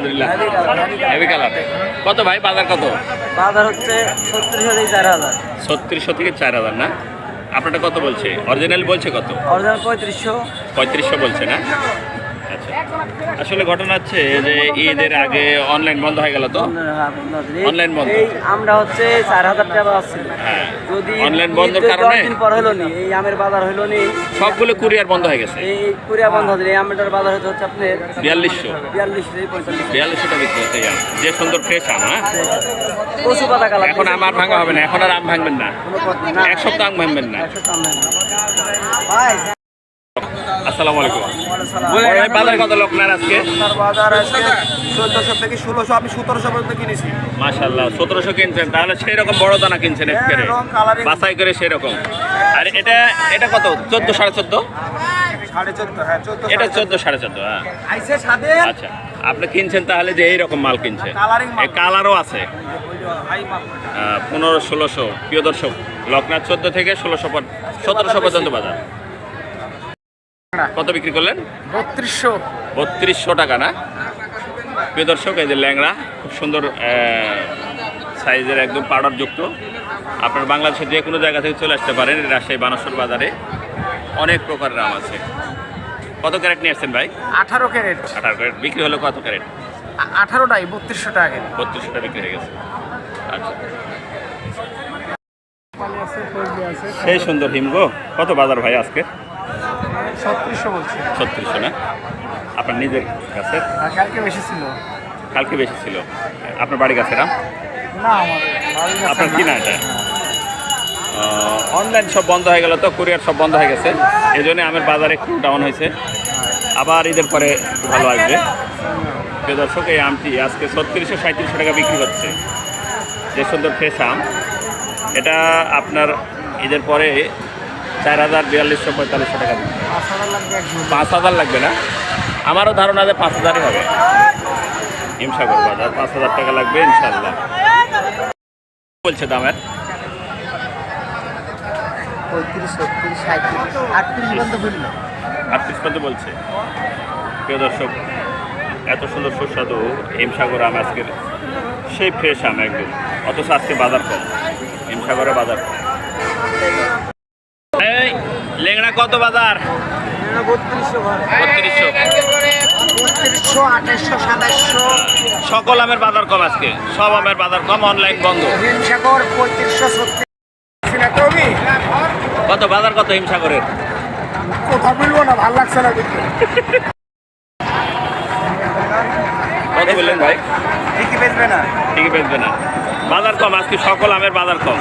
আলহামদুলিল্লাহ। Heavy colour কত ভাই? বাজার কত? বাজার হচ্ছে ছত্রিশশো থেকে চার হাজার। ছত্রিশশো থেকে চার হাজার না? আপনারটা কত বলছে? অরিজিনাল বলছে কত? অরিজিনাল পঁয়ত্রিশশো। পঁয়ত্রিশশো বলছে না? আচ্ছা আসলে ঘটনা হচ্ছে যে ঈদের আগে অনলাইন বন্ধ হয়ে গেল তো? Online বন্ধ। এই আমরা হচ্ছে চার হাজার টাকা পাচ্ছিল হ্যাঁ। যদি অনলাইন বন্ধের কারণে? দিন পর হলো নি এই আমের বাজার হলো নি। সবগুলো কুরিয়ার বন্ধ হয়ে গেছে। এই কুরিয়া বন্ধ হচ্ছে এই আমের বাজার হচ্ছে হচ্ছে আপনার বিয়াল্লিশশো। বিয়াল্লিশশো টাকা বিক্রি হচ্ছে যে সুন্দর ফ্রেশ আম হ্যাঁ? কচু পাতা কালার এখন আমার ভাঙা হবে না এখন আর আম ভাঙবেন না। কোনো কথা না। এক সপ্তাহ আম ভাঙবেন না। আসসালামু আলাইকুম। বাজার কত লোক আজকে? বাজার আজকে চোদ্দশো থেকে ষোলোশো আমি সতেরোশো পর্যন্ত কিনেছি। মাশাল্লাহ সতেরোশো কিনছেন তাহলে সেই রকম বড় দানা কিনছেন রং, বাছাই করে সেই রকম আর এটা এটা কত? চোদ্দ সাড়ে চোদ্দ? হ্যাঁ এটা চোদ্দ সাড়ে চোদ্দ হ্যাঁ। আচ্ছা আপনি কিনছেন তাহলে যে এইরকম মাল কিনছেন। কালারও আছে। পনেরো ষোলোশো প্রিয় দর্শক লকনাথ চোদ্দ থেকে ষোলোশো সতেরোশো পর্যন্ত বাজার। কত বিক্রি করলেন? বত্রিশশো। বত্রিশশো টাকা না? প্রিয় দর্শক এই যে ল্যাংড়া খুব সুন্দর সাইজের একদম পাউডার যুক্ত আপনার বাংলাদেশের যে কোনো জায়গা থেকে চলে আসতে পারেন রাজশাহী বানাসর বাজারে। অনেক প্রকারের আম আছে। কত ক্যারেট নিয়ে আসছেন ভাই? আঠারো ক্যারেট। আঠারো ক্যারেট। বিক্রি হলো কত ক্যারেট? আঠারোটাই বত্রিশশো টাকা বত্রিশশো টাকা বিক্রি হয়ে গেছে। আচ্ছা। সেই সুন্দর হিমগো কত বাজার ভাই আজকে? ছত্রিশশো বলছি। ছত্রিশশো না? আপনার নিজের কাছে? কালকে বেশি ছিল। কালকে বেশি ছিল। আপনার বাড়ি কাছে না না আপনার কি না এটা? অনলাইন সব বন্ধ হয়ে গেল তো কুরিয়ার সব বন্ধ হয়ে গেছে। এই জন্য আমের বাজার একটু ডাউন হয়েছে। আবার ঈদের পরে ভালো আসবে। প্রিয় দর্শক এই আমটি আজকে ছত্রিশশো সাঁত্রিশশো টাকা বিক্রি হচ্ছে। যে সুন্দর ফ্রেশ আম। এটা আপনার ঈদের পরে চার হাজার বিয়াল্লিশশো পঁয়তাল্লিশশো টাকা হবে। পাঁচ হাজার লাগবে না? আমারও ধারণা যে পাঁচ হাজারই হবে। হিমসাগর বাজার পাঁচ হাজার টাকা লাগবে ইনশাল্লাহ বলছে দামের পঁয়ত্রিশ ছত্রিশ সাঁত্রিশ আটত্রিশ পর্যন্ত বলল আটত্রিশ পর্যন্ত বলছে। প্রিয় দর্শক এত সুন্দর সুস্বাদু হিমসাগর আম আজকের। সেই ফ্রেশ আম একদম। অথচ আজকে বাজার কম। হিমসাগরে বাজার কম। লেংড়া কত বাজার? সকল আমের বাজার কম আজকে সব আমের বাজার কম অনলাইন বন্ধ কত বাজার কত হিমসাগরের? কথা বলব না ভালো লাগছে না কত বললেন ভাই? ঠিকই বেচবে না। ঠিকই বেচবে না। বাজার কম আজকে সকল আমের বাজার কম।